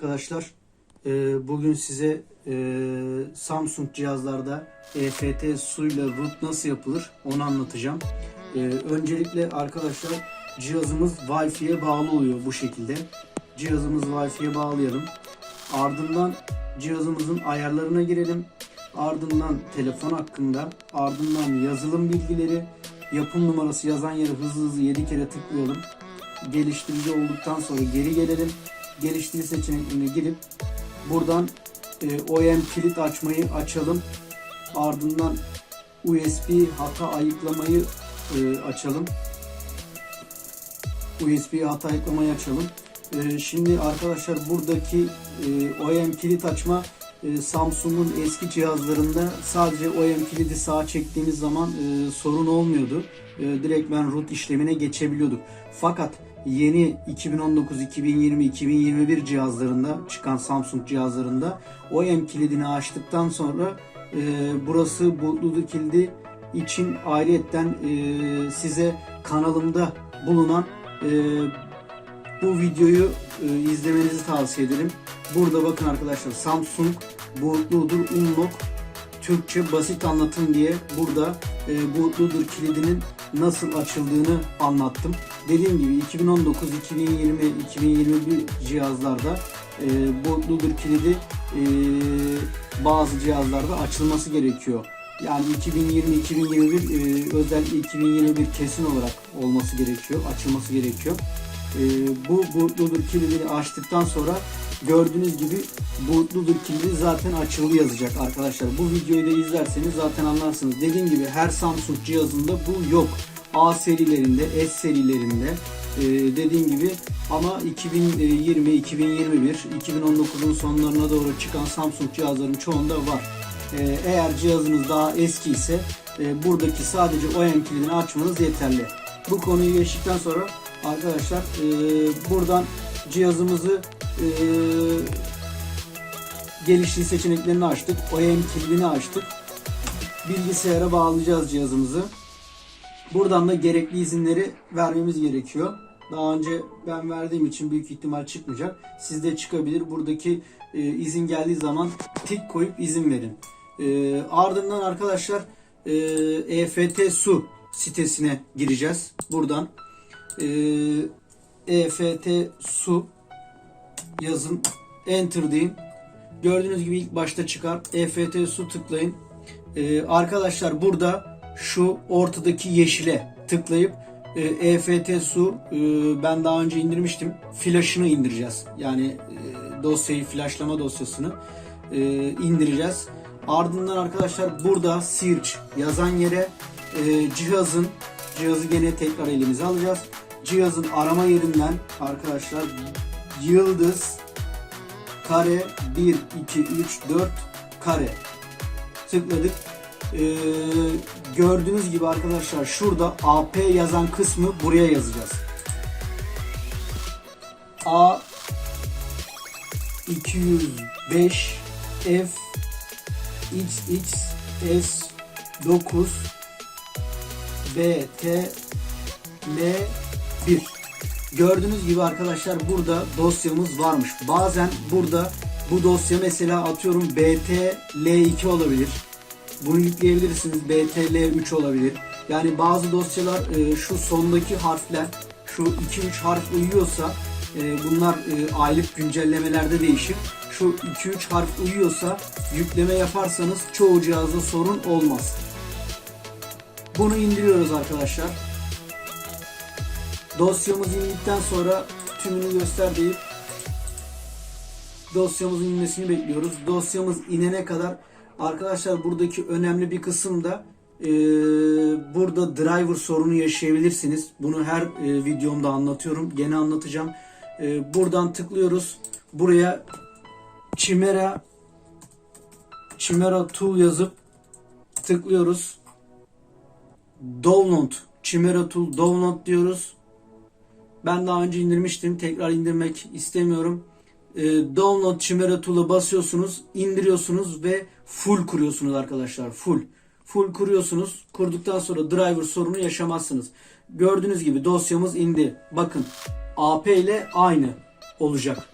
arkadaşlar. Ee, Bugün size e, Samsung cihazlarda EFT suyla root nasıl yapılır onu anlatacağım. Ee, Öncelikle arkadaşlar cihazımız Wi-Fi'ye bağlı oluyor bu şekilde. Cihazımızı Wi-Fi'ye bağlayalım. Ardından cihazımızın ayarlarına girelim. Ardından telefon hakkında, ardından yazılım bilgileri, yapım numarası yazan yere hızlı hızlı 7 kere tıklayalım geliştirici olduktan sonra geri gelelim. Geliştirici seçeneklerine girip buradan e, OEM kilit açmayı açalım. Ardından USB hata ayıklamayı e, açalım. USB hata ayıklamayı açalım. E, şimdi arkadaşlar buradaki e, OEM kilit açma e, Samsung'un eski cihazlarında sadece OEM kilidi sağa çektiğimiz zaman e, sorun olmuyordu. E, direktmen root işlemine geçebiliyorduk. Fakat yeni 2019, 2020, 2021 cihazlarında çıkan Samsung cihazlarında OEM kilidini açtıktan sonra e, burası bootloader kilidi için ayrıyetten e, size kanalımda bulunan e, bu videoyu e, izlemenizi tavsiye ederim. Burada bakın arkadaşlar Samsung Bootloader Unlock Türkçe basit anlatım diye burada e, Bootloader kilidinin nasıl açıldığını anlattım. Dediğim gibi 2019, 2020, 2021 cihazlarda e, Bootloader kilidi e, bazı cihazlarda açılması gerekiyor. Yani 2020, 2021 e, özellikle 2021 kesin olarak olması gerekiyor, açılması gerekiyor. E, bu bootloader kilidini açtıktan sonra gördüğünüz gibi bootloader kilidi zaten açıldı yazacak arkadaşlar. Bu videoyu da izlerseniz zaten anlarsınız. Dediğim gibi her Samsung cihazında bu yok. A serilerinde, S serilerinde e, dediğim gibi ama 2020, 2021, 2019'un sonlarına doğru çıkan Samsung cihazların çoğunda var. E, eğer cihazınız daha eski ise e, buradaki sadece OEM kilidini açmanız yeterli. Bu konuyu geçtikten sonra arkadaşlar buradan cihazımızı e, geliştiği seçeneklerini açtık. OEM kilidini açtık. Bilgisayara bağlayacağız cihazımızı. Buradan da gerekli izinleri vermemiz gerekiyor. Daha önce ben verdiğim için büyük ihtimal çıkmayacak. Sizde çıkabilir. Buradaki e, izin geldiği zaman tik koyup izin verin. E, ardından arkadaşlar e, EFT su sitesine gireceğiz. Buradan e, EFT su yazın. Enter deyin. Gördüğünüz gibi ilk başta çıkar. EFT su tıklayın. Ee, arkadaşlar burada şu ortadaki yeşile tıklayıp e, EFT su e, ben daha önce indirmiştim. Flash'ını indireceğiz. Yani e, dosyayı flashlama dosyasını e, indireceğiz. Ardından arkadaşlar burada search yazan yere e, cihazın cihazı gene tekrar elimize alacağız. Cihazın arama yerinden arkadaşlar yıldız kare 1 2 3 4 kare tıkladık. Ee, gördüğünüz gibi arkadaşlar şurada AP yazan kısmı buraya yazacağız. A 205 F XX S 9 B T L 1 Gördüğünüz gibi arkadaşlar burada dosyamız varmış. Bazen burada bu dosya mesela atıyorum BTL2 olabilir. Bunu yükleyebilirsiniz. BTL3 olabilir. Yani bazı dosyalar e, şu sondaki harfler şu 2-3 harf uyuyorsa e, bunlar e, aylık güncellemelerde değişir. Şu 2-3 harf uyuyorsa yükleme yaparsanız çoğu cihazda sorun olmaz. Bunu indiriyoruz arkadaşlar. Dosyamız indikten sonra tümünü göster deyip dosyamızın inmesini bekliyoruz. Dosyamız inene kadar arkadaşlar buradaki önemli bir kısım da e, burada driver sorunu yaşayabilirsiniz. Bunu her e, videomda anlatıyorum. Gene anlatacağım. E, buradan tıklıyoruz. Buraya Chimera Chimera Tool yazıp tıklıyoruz. Download Chimera Tool Download diyoruz. Ben daha önce indirmiştim. Tekrar indirmek istemiyorum. Ee, download Chimera Tool'a basıyorsunuz, indiriyorsunuz ve full kuruyorsunuz arkadaşlar. Full. Full kuruyorsunuz. Kurduktan sonra driver sorunu yaşamazsınız. Gördüğünüz gibi dosyamız indi. Bakın AP ile aynı olacak.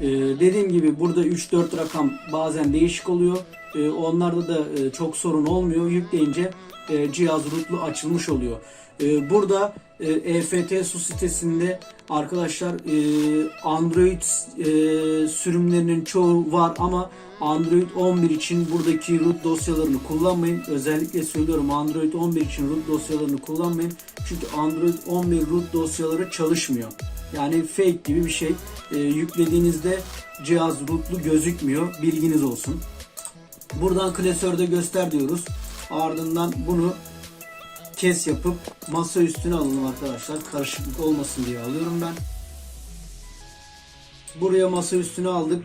Ee, dediğim gibi burada 3-4 rakam bazen değişik oluyor. Ee, onlarda da e, çok sorun olmuyor. Yükleyince e, cihaz rootlu açılmış oluyor. Ee, burada e, EFT su sitesinde arkadaşlar e, Android e, sürümlerinin çoğu var ama Android 11 için buradaki root dosyalarını kullanmayın. Özellikle söylüyorum Android 11 için root dosyalarını kullanmayın. Çünkü Android 11 root dosyaları çalışmıyor. Yani fake gibi bir şey. E, yüklediğinizde cihaz rootlu gözükmüyor. Bilginiz olsun. Buradan klasörde göster diyoruz. Ardından bunu kes yapıp masa üstüne alalım arkadaşlar. Karışıklık olmasın diye alıyorum ben. Buraya masa üstüne aldık.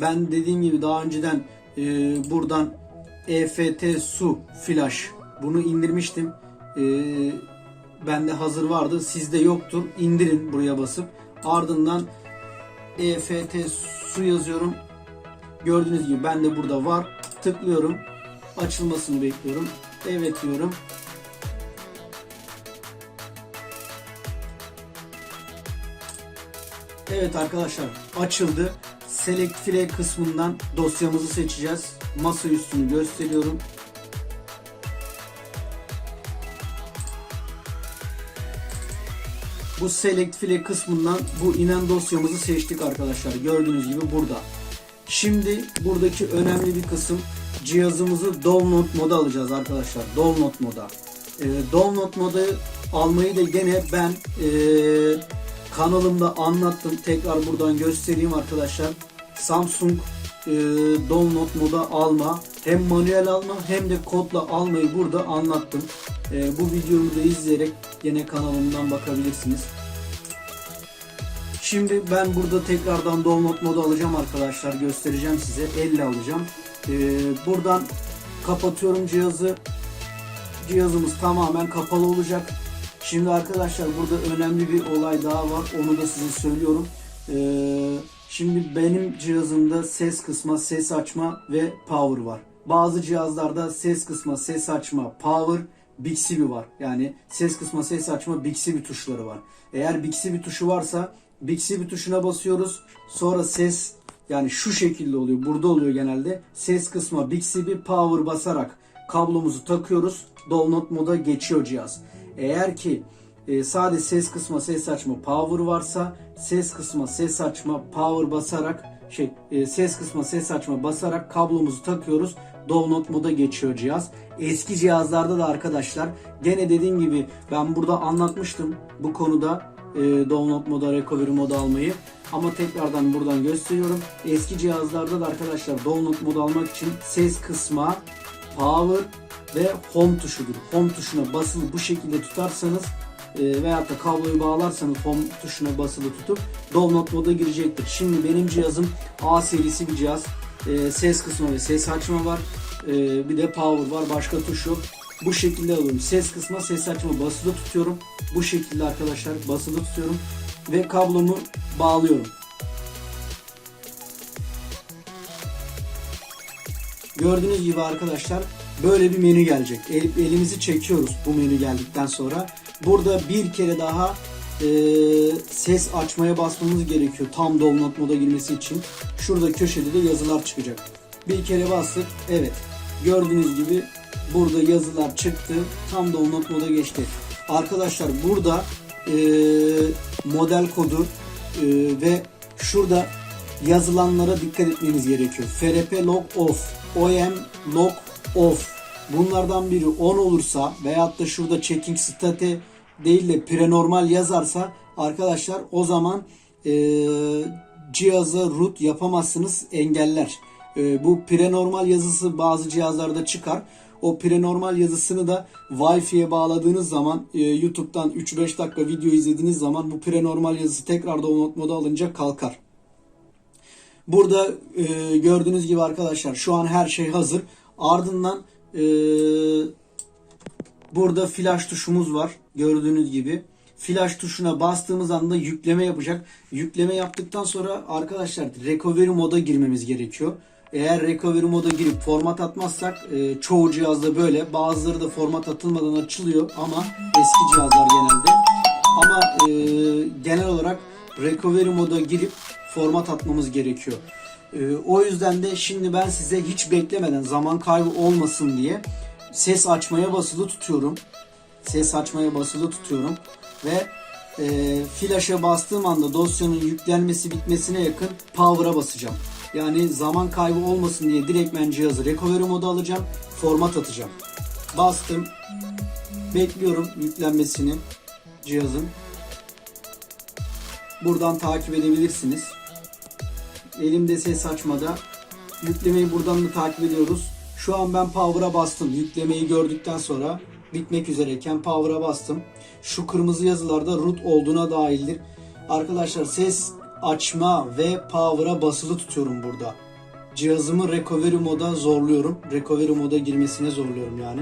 Ben dediğim gibi daha önceden e, buradan EFT su flash bunu indirmiştim. E, bende hazır vardı. Sizde yoktur. İndirin buraya basıp. Ardından EFT su yazıyorum. Gördüğünüz gibi bende burada var. Tıklıyorum. Açılmasını bekliyorum. Evet diyorum. Evet arkadaşlar açıldı. Select File kısmından dosyamızı seçeceğiz. Masa üstünü gösteriyorum. Bu Select File kısmından bu inen dosyamızı seçtik arkadaşlar. Gördüğünüz gibi burada. Şimdi buradaki önemli bir kısım cihazımızı download moda alacağız arkadaşlar. Download moda. Ee, download moda almayı da gene ben ee, kanalımda anlattım. Tekrar buradan göstereyim arkadaşlar. Samsung e, download moda alma hem manuel alma hem de kodla almayı burada anlattım. E, bu videomu da izleyerek yine kanalımdan bakabilirsiniz. Şimdi ben burada tekrardan download modu alacağım arkadaşlar. Göstereceğim size. Elle alacağım. E, buradan kapatıyorum cihazı. Cihazımız tamamen kapalı olacak. Şimdi arkadaşlar burada önemli bir olay daha var. Onu da size söylüyorum. Ee, şimdi benim cihazımda ses kısma, ses açma ve power var. Bazı cihazlarda ses kısma, ses açma, power, Bixby var. Yani ses kısma, ses açma, Bixby tuşları var. Eğer Bixby tuşu varsa Bixby tuşuna basıyoruz. Sonra ses yani şu şekilde oluyor. Burada oluyor genelde. Ses kısma Bixby power basarak kablomuzu takıyoruz. Download moda geçiyor cihaz. Eğer ki e, sadece ses kısma ses açma power varsa ses kısma ses açma power basarak şey e, ses kısma ses açma basarak kablomuzu takıyoruz. Download moda geçiyor cihaz. Eski cihazlarda da arkadaşlar gene dediğim gibi ben burada anlatmıştım bu konuda e, download moda recovery moda almayı. Ama tekrardan buradan gösteriyorum. Eski cihazlarda da arkadaşlar download modu almak için ses kısma power ve home tuşudur. Home tuşuna basılı bu şekilde tutarsanız e, veyahut da kabloyu bağlarsanız home tuşuna basılı tutup download moda girecektir. Şimdi benim cihazım A serisi bir cihaz. E, ses kısmı ve ses açma var. E, bir de power var. Başka tuş yok. Bu şekilde alıyorum. Ses kısmı ses açma basılı tutuyorum. Bu şekilde arkadaşlar basılı tutuyorum. Ve kablomu bağlıyorum. Gördüğünüz gibi arkadaşlar böyle bir menü gelecek. El- elimizi çekiyoruz bu menü geldikten sonra. Burada bir kere daha e, ses açmaya basmamız gerekiyor tam download moda girmesi için. Şurada köşede de yazılar çıkacak. Bir kere bastık. Evet. Gördüğünüz gibi burada yazılar çıktı. Tam download moda geçti. Arkadaşlar burada e, model kodu e, ve şurada yazılanlara dikkat etmeniz gerekiyor. FRP log off, OEM log off. Bunlardan biri 10 olursa veyahut da şurada checking state değil de prenormal yazarsa arkadaşlar o zaman e, cihaza root yapamazsınız engeller. E, bu prenormal yazısı bazı cihazlarda çıkar. O prenormal yazısını da Wi-Fi'ye bağladığınız zaman e, YouTube'dan 3-5 dakika video izlediğiniz zaman bu prenormal yazısı tekrar download moda alınca kalkar. Burada e, gördüğünüz gibi arkadaşlar şu an her şey hazır. Ardından e, burada flash tuşumuz var. Gördüğünüz gibi. Flash tuşuna bastığımız anda yükleme yapacak. Yükleme yaptıktan sonra arkadaşlar recovery moda girmemiz gerekiyor. Eğer recovery moda girip format atmazsak e, çoğu cihazda böyle. Bazıları da format atılmadan açılıyor ama eski cihazlar genelde. Ama e, genel olarak recovery moda girip format atmamız gerekiyor. Ee, o yüzden de şimdi ben size hiç beklemeden zaman kaybı olmasın diye ses açmaya basılı tutuyorum. Ses açmaya basılı tutuyorum ve e, flaşa bastığım anda dosyanın yüklenmesi bitmesine yakın power'a basacağım. Yani zaman kaybı olmasın diye direktmen cihazı recovery moda alacağım, format atacağım. Bastım, bekliyorum yüklenmesini cihazın. Buradan takip edebilirsiniz. Elimde ses açmada. Yüklemeyi buradan da takip ediyoruz. Şu an ben power'a bastım. Yüklemeyi gördükten sonra bitmek üzereyken power'a bastım. Şu kırmızı yazılarda root olduğuna dahildir. Arkadaşlar ses açma ve power'a basılı tutuyorum burada. Cihazımı recovery moda zorluyorum. Recovery moda girmesine zorluyorum yani.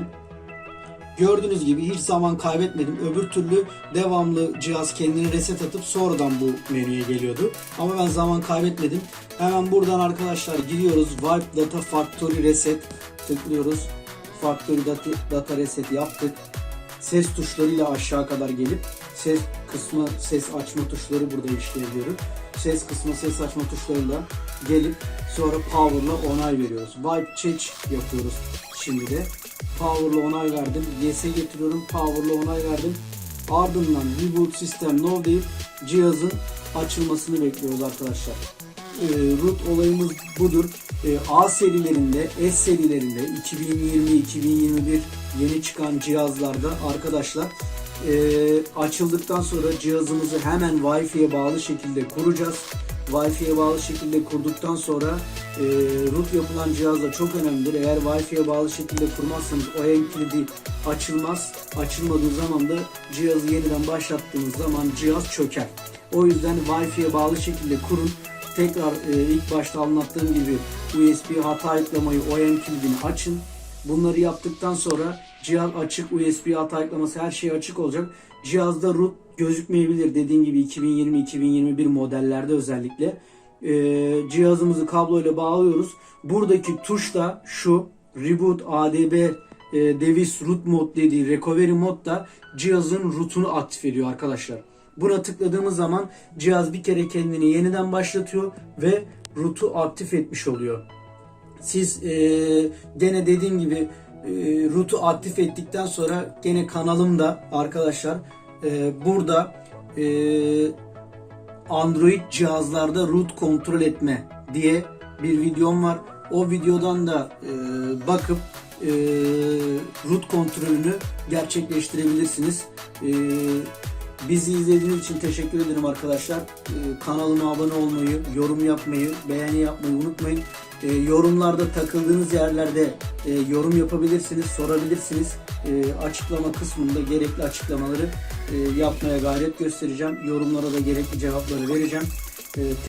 Gördüğünüz gibi hiç zaman kaybetmedim. Öbür türlü devamlı cihaz kendini reset atıp sonradan bu menüye geliyordu. Ama ben zaman kaybetmedim. Hemen buradan arkadaşlar giriyoruz. Wipe Data Factory Reset tıklıyoruz. Factory Data, data Reset yaptık. Ses tuşlarıyla aşağı kadar gelip ses kısmı, ses açma tuşları burada işleyebiliyoruz. Ses kısmı, ses açma tuşlarıyla gelip sonra Power'la onay veriyoruz. Wipe Change yapıyoruz şimdi de. Power'la onay verdim. Yes'e getiriyorum. Power'la onay verdim. Ardından Reboot System No deyip cihazın açılmasını bekliyoruz arkadaşlar. Ee, root olayımız budur. Ee, A serilerinde, S serilerinde 2020-2021 yeni çıkan cihazlarda arkadaşlar e, açıldıktan sonra cihazımızı hemen Wi-Fi'ye bağlı şekilde kuracağız. Wi-Fi'ye bağlı şekilde kurduktan sonra e, root yapılan cihaz da çok önemlidir. Eğer Wi-Fi'ye bağlı şekilde kurmazsanız o en kilidi açılmaz. Açılmadığı zaman da cihazı yeniden başlattığınız zaman cihaz çöker. O yüzden Wi-Fi'ye bağlı şekilde kurun. Tekrar e, ilk başta anlattığım gibi USB hata eklemayı OEM kilidini açın. Bunları yaptıktan sonra cihaz açık, USB hata ekleması her şey açık olacak. Cihazda root gözükmeyebilir dediğim gibi 2020-2021 modellerde özellikle. Ee, cihazımızı kabloyla bağlıyoruz. Buradaki tuş da şu Reboot ADB e, Device Root Mode dediği Recovery Mode da cihazın rootunu aktif ediyor arkadaşlar. Buna tıkladığımız zaman cihaz bir kere kendini yeniden başlatıyor ve root'u aktif etmiş oluyor. Siz e, gene dediğim gibi e, root'u aktif ettikten sonra gene kanalımda arkadaşlar e, burada e, Android cihazlarda root kontrol etme diye bir videom var. O videodan da e, bakıp e, root kontrolünü gerçekleştirebilirsiniz. E, bizi izlediğiniz için teşekkür ederim arkadaşlar. E, kanalıma abone olmayı, yorum yapmayı, beğeni yapmayı unutmayın. E, yorumlarda takıldığınız yerlerde e, yorum yapabilirsiniz, sorabilirsiniz. E, açıklama kısmında gerekli açıklamaları e, yapmaya gayret göstereceğim. Yorumlara da gerekli cevapları vereceğim. E,